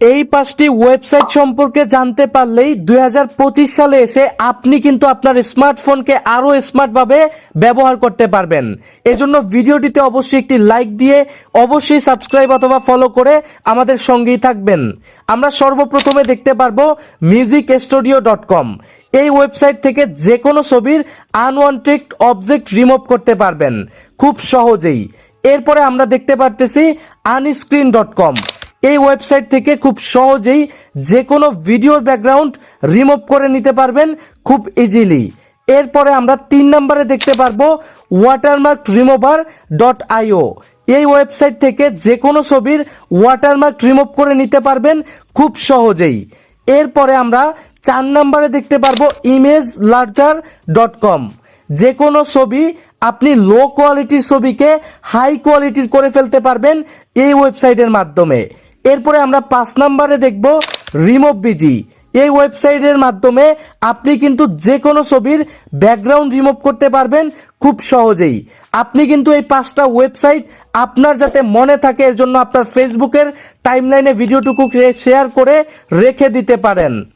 এই পাঁচটি ওয়েবসাইট সম্পর্কে জানতে পারলেই দুই হাজার পঁচিশ সালে এসে আপনি কিন্তু আপনার স্মার্টফোনকে আরও স্মার্ট ভাবে ব্যবহার করতে পারবেন। এজন্য ভিডিওটিতে অবশ্যই একটি লাইক দিয়ে অবশ্যই সাবস্ক্রাইব অথবা ফলো করে আমাদের সঙ্গেই থাকবেন। আমরা সর্বপ্রথমে দেখতে পারব মিউজিক স্টুডিও ডট কম এই ওয়েবসাইট থেকে যে কোনো ছবির আনওয়ান্টেড অবজেক্ট রিমুভ করতে পারবেন। খুব সহজেই। এরপরে আমরা দেখতে পারতেছি আনস্ক্রিন ডট কম এই ওয়েবসাইট থেকে খুব সহজেই যে কোনো ভিডিওর ব্যাকগ্রাউন্ড রিমুভ করে নিতে পারবেন খুব ইজিলি এরপরে আমরা তিন নম্বরে দেখতে পারব ওয়াটারমার্ক রিমুভার ডট আইও এই ওয়েবসাইট থেকে যে কোনো ছবির ওয়াটারমার্ক রিমুভ করে নিতে পারবেন খুব সহজেই। এরপরে আমরা চার নম্বরে দেখতে পারব ইমেজ লার্জার ডট কম যে কোনো ছবি আপনি লো কোয়ালিটির ছবিকে হাই কোয়ালিটির করে ফেলতে পারবেন এই ওয়েবসাইটের মাধ্যমে। এরপরে আমরা পাঁচ নাম্বারে দেখব রিমোভ বিজি। এই ওয়েবসাইটের মাধ্যমে আপনি কিন্তু যে কোনো ছবির ব্যাকগ্রাউন্ড রিমুভ করতে পারবেন খুব সহজেই। আপনি কিন্তু এই পাঁচটা ওয়েবসাইট আপনার যাতে মনে থাকে, এর জন্য আপনার ফেসবুকের টাইমলাইনে ভিডিওটুকু শেয়ার করে রেখে দিতে পারেন।